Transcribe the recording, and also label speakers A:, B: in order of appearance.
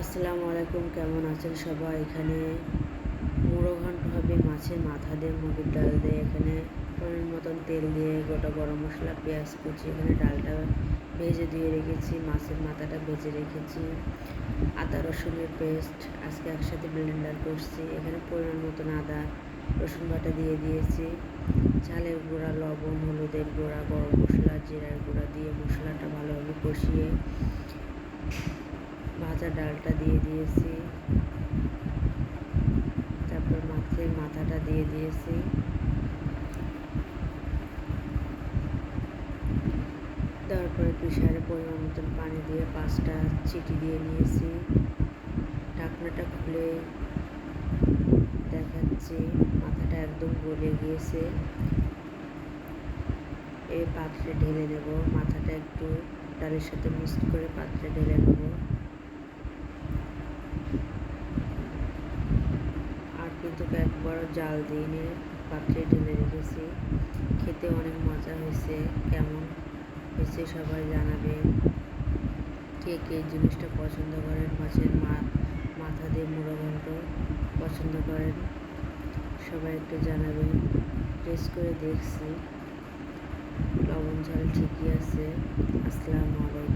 A: আসসালামু আলাইকুম, কেমন আছেন সবাই? এখানে মুড়োঘন্ট হবে মাছের মাথা দিয়ে মুগের ডাল দিয়ে, এখানে পরিমাণ মতন তেল দিয়ে গোটা গরম মশলা, পেঁয়াজ কুচি, এখানে ডালটা ভেজে দিয়ে রেখেছি, মাছের মাথাটা ভেজে রেখেছি, আদা রসুনের পেস্ট, আজকে একসাথে ব্লেন্ডার করছি, এখানে পরিমাণ মতন আদা রসুন বাটা দিয়ে দিয়েছি চালের গুঁড়া, লবণ, হলুদের গুঁড়া, গরম মশলা, জিরার গুঁড়া দিয়ে মশলাটা ভালোভাবে কষিয়ে ভাজা ডালটা দিয়ে দিয়েছি। তারপর মাছের মাথাটা দিয়ে দিয়েছি। তারপরে প্রেশারে পরিমাণ মতন পানি দিয়ে পাঁচটা চিটি দিয়ে নিয়েছি। ঢাকনাটা খুলে দেখাচ্ছি, মাথাটা একদম গলে গিয়েছে। এই পাত্রে ঢেলে নেব মাথাটা একটু ডালের সাথে মিক্সড করে পাত্রে ঢেলে নেব কিন্তু একবার জাল দিয়ে নিয়ে পাত্রে ঢেলে রেখেছি। খেতে অনেক মজা হয়েছে, কেমন হয়েছে সবাই জানাবে। কে কে জিনিসটা পছন্দ করেন? মাছের মা, মাথা দিয়ে মুড়ো পছন্দ করেন? সবাই একটু জানাবেন টেস্ট করে দেখছি। লবণ ঝাল ঠিকই আছে। আসসালামু আলাইকুম।